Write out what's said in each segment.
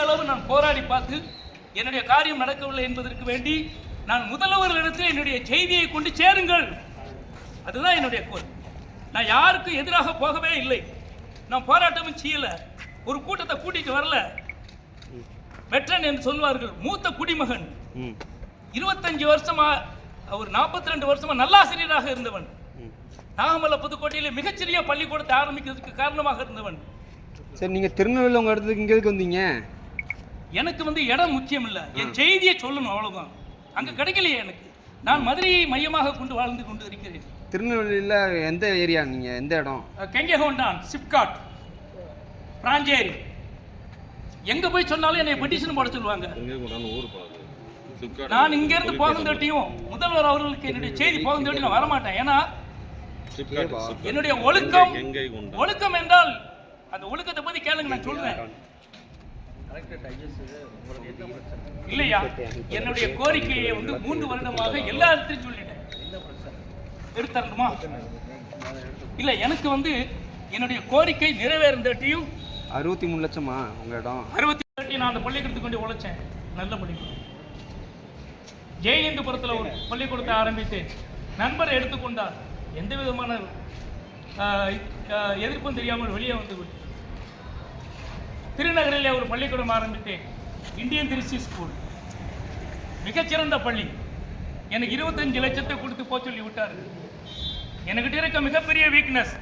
அளவு நான் போராடி பார்த்து என்னுடைய காரியம் நடக்கவில்லை என்பதற்கு வேண்டி நான் முதல்வர்களிடத்தில் என்னுடைய செய்தியை கொண்டு சேருங்கள். அதுதான் என்னுடைய கோரிக்கை நான் யாருக்கும் எதிராக போகவே இல்லை. நான் போராட்டமும் செய்யல. ஒரு கூட்டத்தை கூட்டிட்டு வரல. வெற்றன் என்று சொல்வார்கள் மூத்த குடிமகன். இருபத்தஞ்சு வருஷமா ஒரு நாற்பத்தி ரெண்டு வருஷமா நல்லாசிரியராக இருந்தவன். நாகமல்ல புதுக்கோட்டையில மிகச்சிறிய பள்ளிக்கூடத்தை ஆரம்பிக்கிறதுக்கு காரணமாக இருந்தவன். சரி நீங்கள் திருநெல்வேலி உங்கள் இடத்துக்கு இங்கே எதுக்கு வந்தீங்க? எனக்கு வந்து இடம் முக்கியம் இல்ல என் செய்தியை சொல்லணும் அவ்வளவுதான். அங்க கிடைக்கலையே எனக்கு. நான் மதுரையை மையமாக கொண்டு வாழ்ந்து கொண்டு இருக்கிறேன் திருநெல்வேலியில் எந்த ஏரியா நீங்கள் எந்த இடம்? கெங்கஹோண்டான் சிப்காட் பிராஞ்சேரி. எங்க போய் சொன்னாலும் என்னை பெட்டிஷன் போட சொல்லுவாங்க. நான் இங்க இருந்து போகந்தட்டியும் முதல்வர் அவர்களுக்கு என்னுடைய செய்தி போகந்தட்டி நான் வரமாட்டேன். ஏன்னா என்னுடைய ஒழுக்கம் ஒழுக்கம் என்றால் அந்த ஒழுக்கத்தை பத்தி கேளுங்க நான் சொல்றேன். இல்லையா? என்னுடைய கோரிக்கையை வந்து மூன்று வருடமாக எல்லா இடத்துலையும் சொல்லிட்டேன். எடுத்தரணுமா இல்ல எனக்கு வந்து என்னுடைய கோரிக்கை நிறைவேறந்தட்டியும் அறுபத்தி மூணு லட்சமா உங்கள் இடம்? அறுபத்தி எட்டு நான் அந்த பள்ளிக்கூடத்துக்கு கொண்டு உழைச்சேன். நல்ல பள்ளிக்கூடம் ஜெயஹிந்துபுரத்தில் ஒரு பள்ளிக்கூடத்தை ஆரம்பித்தேன் நண்பர் எடுத்துக்கொண்டார். எந்த விதமான எதிர்ப்பும் தெரியாமல் வெளியே வந்து விட்டேன். திருநகரிலே ஒரு பள்ளிக்கூடம் ஆரம்பித்தேன். இந்தியன் திருச்சி ஸ்கூல் மிகச்சிறந்த பள்ளி. எனக்கு இருபத்தஞ்சு லட்சத்தை கொடுத்து போக சொல்லி விட்டார். என்கிட்ட இருக்க மிகப்பெரிய வீக்னஸ்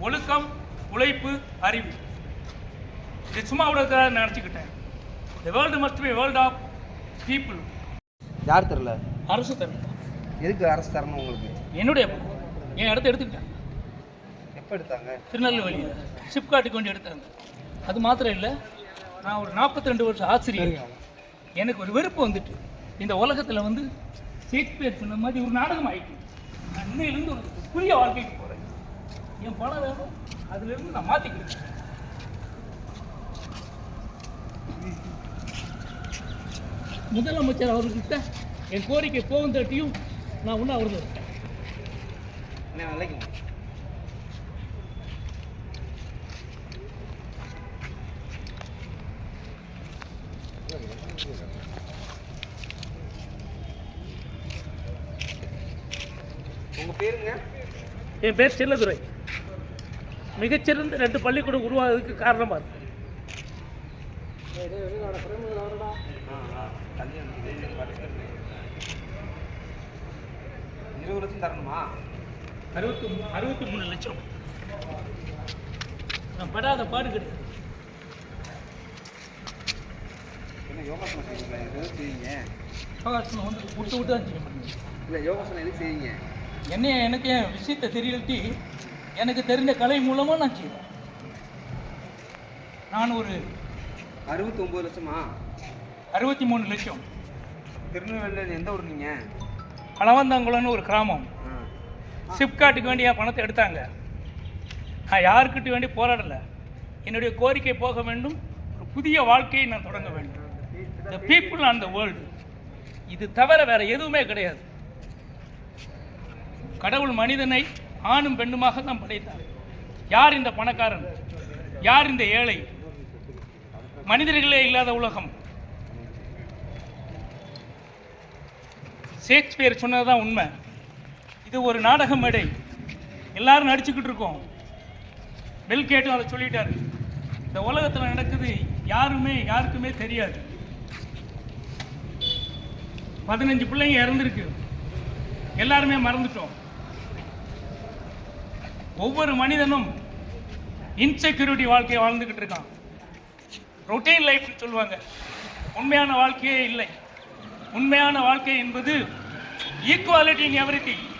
ஒழுக்கம் உழைப்பு அறிவு. இது சும்மா விட நினச்சிக்கிட்டேன். The world must be world of people யார் தரல? அரசு தரணும் எதுக்கு அரசு தரணும் உங்களுக்கு? என்னுடைய. என் இடத்த எடுத்துக்கிட்டேன். எப்போ எடுத்தாங்க திருநெல்வேலியில் சிப்காட்டுக்கு வேண்டி எடுத்தாங்க. அது மாத்திரம் இல்லை நான் ஒரு 42 ரெண்டு வருஷம் ஆசிரியர். எனக்கு ஒரு வெறுப்பு வந்துட்டு இந்த உலகத்தில் வந்து ஷேக்ஸ்பியர் சொன்ன மாதிரி ஒரு நாடகம் ஆயிட்டு நான் இன்னையிலேருந்து ஒரு புதிய வாழ்க்கைக்கு போகிறேன் என் பணம் வேணும் அதுலேருந்து நான் மாற்றிக்கிறேன் முதலமைச்சர் அவர்கிட்ட என் கோரிக்கை போகும் தட்டியும் நான் ஒன்றும் அவர்கள் என்ன விலைக்கு உங்கள் பேருங்க? என் பேர் செல்லதுரை. மிகச்சிறந்த ரெண்டு பள்ளிக்கூடம் உருவாகிறதுக்கு காரணமாக இருக்கு. இருபது லட்சம் தரணுமா? அறுபத்தி மூ அறுபத்தி மூணு லட்சம். நான் படாத பாடு கிடையாது என்ன யோகாசனம் செய்வீங்களா? எதுவும் செய்வீங்க? அவகாசம் வந்து விட்டு விட்டு தான் செய்ய முடியும். இல்லை யோகாசனம் எதுக்கு செய்வீங்க? என்னைய எனக்கு என் விஷயத்தை தெரியலட்டி எனக்கு தெரிஞ்ச கலை மூலமாக நான் செய்வேன். நான் ஒரு அறுபத்தி ஒம்பது லட்சமா? அறுபத்தி மூணு லட்சம். திருநெல்வேலியில் எந்த ஊர் நீங்கள் அளவந்தாங்குளம்னு ஒரு கிராமம். சிப்காட்டுக்கு வேண்டி என் பணத்தை எடுத்தாங்க. நான் யாருக்கிட்ட வேண்டி போராடலை. என்னுடைய கோரிக்கை போக வேண்டும். ஒரு புதிய வாழ்க்கையை நான் தொடங்க வேண்டும். The people on the world இது தவிர வேறு எதுவுமே கிடையாது. கடவுள் மனிதனை ஆணும் பெண்ணுமாக தான் படைத்தார். யார் இந்த பணக்காரன்? யார் இந்த ஏழை? மனிதர்களே இல்லாத உலகம். ஷேக்ஸ்பியர் சொன்னதுதான் உண்மை. இது ஒரு நாடக மேடை. எல்லாரும் நடிச்சுக்கிட்டு இருக்கோம். பெல் கேட்டும் அதை சொல்லிட்டாரு. இந்த உலகத்தில் நடக்குது யாருமே யாருக்குமே தெரியாது. பதினஞ்சு பிள்ளைங்க இறந்துருக்கு. எல்லாருமே மறந்துட்டோம். ஒவ்வொரு மனிதனும் இன்செக்யூரிட்டி வாழ்க்கையை வாழ்ந்துக்கிட்டு இருக்கான். ரொட்டீன் லைஃப்னு சொல்லுவாங்க. உண்மையான வாழ்க்கையே இல்லை. உண்மையான வாழ்க்கை என்பது ஈக்குவாலிட்டி இன் எவ்ரி திங்